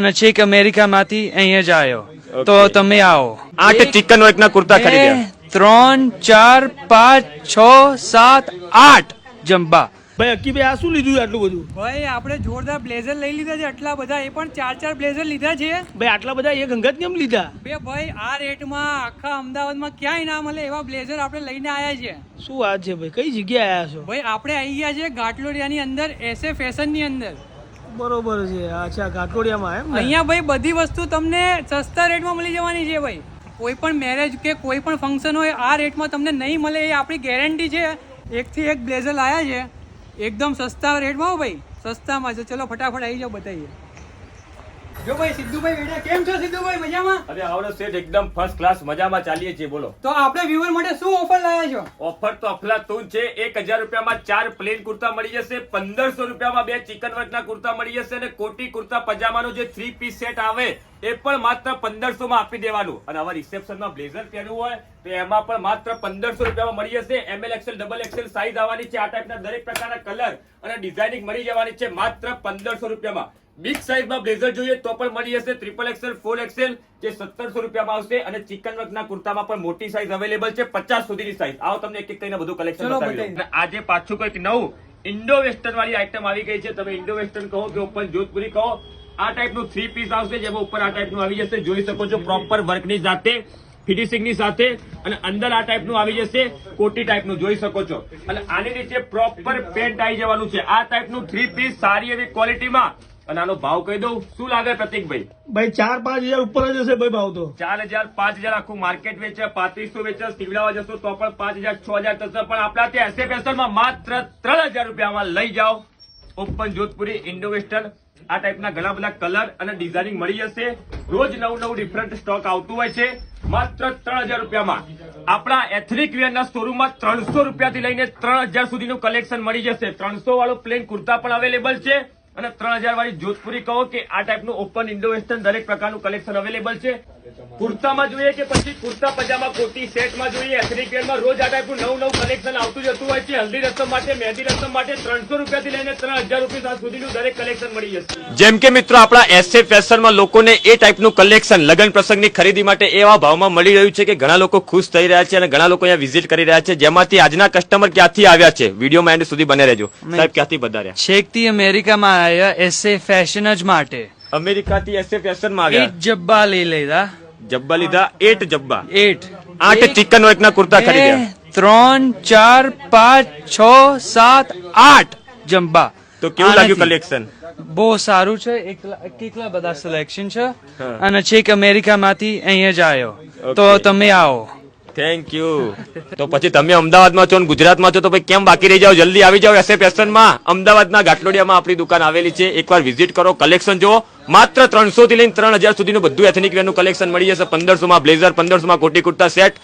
અને છેક અમેરિકામાંથી અહીંયા જ આવ્યો તો તમે આવો. આઠ ચિકન વર્કના કુર્તા ખરીદ્યા ત્રણ ચાર પાંચ છ સાત આઠ જંબા. ભાઈ અક્કીભાઈ આ શું લીધું આટલું બધું? ભાઈ આપણે જોરદાર બ્લેઝર લઈ લીધા છે આટલા બધા. એ પણ ચાર ચાર બ્લેઝર લીધા છે. ભાઈ આટલા બધા એક અંગત કેમ લીધા? બે ભાઈ આ રેટમાં આખા અમદાવાદમાં ક્યાંય ના મળે એવા બ્લેઝર આપણે લઈને આવ્યા છે. શું વાત છે ભાઈ? કઈ જગ્યાએ આવ્યા છો? ભાઈ આપણે આવી ગયા છે ઘાટલોડિયાની અંદર એસે ફેશનની અંદર. બરોબર છે. અચ્છા, ઘાટોડિયામાં એમ અહીંયા ભાઈ બધી વસ્તુ તમને સસ્તા રેટમાં મળી જવાની છે ભાઈ. કોઈ પણ મેરેજ કે કોઈ પણ ફંક્શન હોય, આ રેટમાં તમને નહીં મળે એ આપણી ગેરંટી છે. એકથી એક બ્લેઝર લાયા છે. એકદમ સસ્તા રેટમાં ભાઈ. સસ્તામાં છે. ચલો, ફટાફટ આવી જાઓ બતાવીએ. જો ભાઈ સિદ્ધુભાઈ વેડિયા કેમ છો સિદ્ધુભાઈ? મજામાં? અરે આવડે સેઠ એકદમ ફર્સ્ટ ક્લાસ મજામાં ચાલીએ છીએ બોલો. તો આપણે વ્યુઅર માટે શું ઓફર લાયા છો? ઓફર તો અફલાતૂન છે એક હજાર રૂપિયામાં ચાર પ્લેન કુર્તા મળી જશે પંદરસો રૂપિયામાં બે ચિકન વર્કના કુર્તા મળી જશે અને કોટી કુર્તા પજામાનો જે થ્રી પીસ સેટ આવે એ પણ માત્ર પંદરસો માં આપી દેવાનું. અને હવે રિસેપ્શનમાં બ્લેઝર પહેરવું હોય તો એમાં પણ માત્ર પંદરસો રૂપિયામાં મળી જશે. M L XL double XL size આવવાની છે આ ટાઈપના દરેક પ્રકારના કલર અને ડિઝાઇનિંગ મળી જવાની છે માત્ર પંદરસો રૂપિયામાં. બિગ સાઈઝમાં બ્લેઝર જોઈએ તો પણ મળી જશે ટ્રિપલ એક્સેલ ફોર એક્સેલ જે સત્તરસો રૂપિયામાં આવશે અને ચિકન વર્કના કુર્તામાં પણ મોટી સાઈઝ અવેલેબલ છે પચાસ સુધીની સાઈઝ આવો તમને એક એક કરીને બધું કલેક્શન બતાવી આજે પાછું કંઈક નવું ઇન્ડો વેસ્ટર્ન વાળી આઈટમ આવી ગઈ છે. તમે ઇન્ડો વેસ્ટર્ન કહો કે ઓપન જોધપુરી કહો આ ટાઈપનું થ્રી પીસ આવશે જેમાં ઉપર આ ટાઈપનું આવી જશે. જોઈ શકો છો પ્રોપર વર્કની સાથે ફિનિશિંગની સાથે અને અંદર આ ટાઈપનું આવી જશે કોટી ટાઈપનું જોઈ શકો છો. અને આની નીચે પ્રોપર પેન્ટ આવી જવાનું છે. આ ટાઈપનું થ્રી પીસ સારી એવી ક્વોલિટીમાં અને આનો ભાવ કહી દઉં શું લાગે પ્રતિકભાઈ? ભાઈ ચાર પાંચ હજાર ઉપર જ હશે ભાઈ ભાવ તો. ચાર હજાર પાંચ હજાર આખું માર્કેટ વેચે પાંત્રીસો વેચે સીવડાવા જશો તો પણ પાંચ હજાર છ હજાર થશે પણ આપણા ત્યાં એસએફએસએલમાં માત્ર ત્રણ હજાર રૂપિયામાં લઈ જાઓ. ઓપન જોધપુરી ઇન્ડો વેસ્ટર્ન આ ટાઈપના ઘણા બધા કલર અને ડિઝાઇનિંગ મળી જશે. રોજ નવું નવું ડિફરન્ટ સ્ટોક આવતું હોય છે. માત્ર ત્રણ હજાર રૂપિયામાં. આપણા એથનિક વેરના શોરૂમમાં ત્રણસો રૂપિયાથી લઈને ત્રણ હજાર સુધીનું કલેક્શન મળી જશે. ત્રણસો વાળો પ્લેન કુર્તા પણ અવેલેબલ છે. અને ત્રણ વાળી જોધપુરી કહો કે આ ટાઈપનું ઓપન ઇન્ડો વેસ્ટર્ન દરેક પ્રકારનું કલેક્શન અવેલેબલ છે. કુર્તામાં જોઈએ કે પછી કુર્તા પજામા કોટી સેટમાં જોઈએ એથનિક વેરમાં રોજ આ ટાઈપનું નવું નવું કલેક્શન આવતું જતું હોય છે. હલ્દી રસમ માટે મહેંદી રસમ માટે ત્રણસો રૂપિયાથી લઈને ત્રણ હજાર રૂપિયા સુધીનું દરેક કલેક્શન મળી જશે. જેમ કે મિત્રો આપણા એસએ ફેશનમાં લોકોને એ ટાઈપનું કલેક્શન લગ્ન પ્રસંગની ખરીદી માટે એવા ભાવમાં મળી રહ્યું છે કે ઘણા લોકો ખુશ થઈ રહ્યા છે અને ઘણા લોકો અહીંયા વિઝિટ કરી રહ્યા છે. જેમાંથી આજના કસ્ટમર ક્યાંથી આવ્યા છે? વિડીયોમાં એન્ડ સુધી બને રહેજો. સાહેબ ક્યાંથી વધાર્યા છેકથી અમેરિકામાં આવ્યા એસે ફેશન જ માટે. અમેરિકાથી એસએ ફેશનમાં એટ જબ્બા લઈ લીધા. જબ્બા લીધા એટ જબ્બા. એટ. આઠ ચિકન વર્કના કુર્તા બે, ખરીદ્યા. ત્રણ ચાર પાંચ છ સાત આઠ જબ્બા તો કેવું લાગ્યું. કલેક્શન? બહુ સારું છે. કેટલા બધા સિલેક્શન છે. અને છેક અમેરિકામાંથી અહીંયા જ આવ્યો તો તમે આવો. થેન્ક યુ તો પછી તમે અમદાવાદમાં છો ગુજરાતમાં છો તો ભાઈ કેમ બાકી રહી જાઓ? જલ્દી આવી જાઓ એસે ફેશનમાં અમદાવાદના ઘાટલોડિયામાં આપણી દુકાન આવેલી છે. એકવાર વિઝિટ કરો કલેક્શન જુઓ. માત્ર ત્રણસો થી લઈને ત્રણ હજાર સુધીનું બધું એથનિક વેરનું કલેક્શન મળી જશે. પંદરસોમાં બ્લેઝર પંદરસોમાં કોટી કુર્તા સેટ